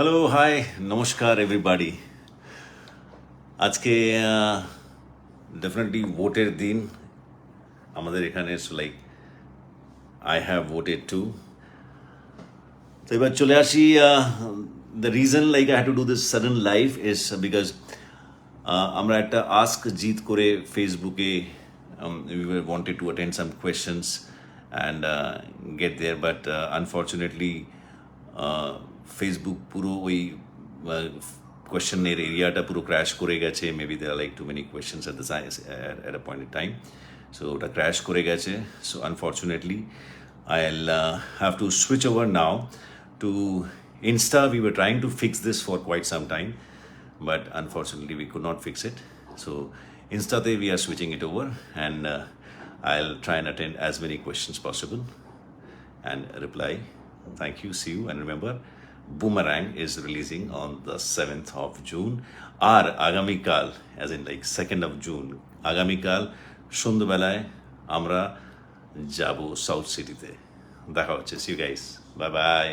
Hello hi নমস্কার everybody আজকে definitely ভোটের দিন। আমাদের এখানে like I have voted to তো এবার চলে আসি the reason like I have to do this sudden life is because আমরা একটা আস্ক জিত করে ফেসবুকে we wanted to attend some questions and get there but unfortunately Facebook পুরো ওই কোয়েশ্চেনের এরিয়াটা পুরো ক্র্যাশ করে গেছে maybe there like too many questions at the at a point time so ওটা ক্র্যাশ করে গেছে so unfortunately I'll uh, have to switch over now to Insta. We were trying to fix this for quite some time, but unfortunately, we could not fix it. So, Insta, we are switching it over, and uh, I'll try and attend as many questions possible and reply. Thank you. See you. And remember, Boomerang is releasing on the 7th of June. আর আগামীকাল as in like second of June আগামীকাল সন্ধ্যাবেলায় আমরা যাব south সিটিতে দেখা হচ্ছে C guys bye bye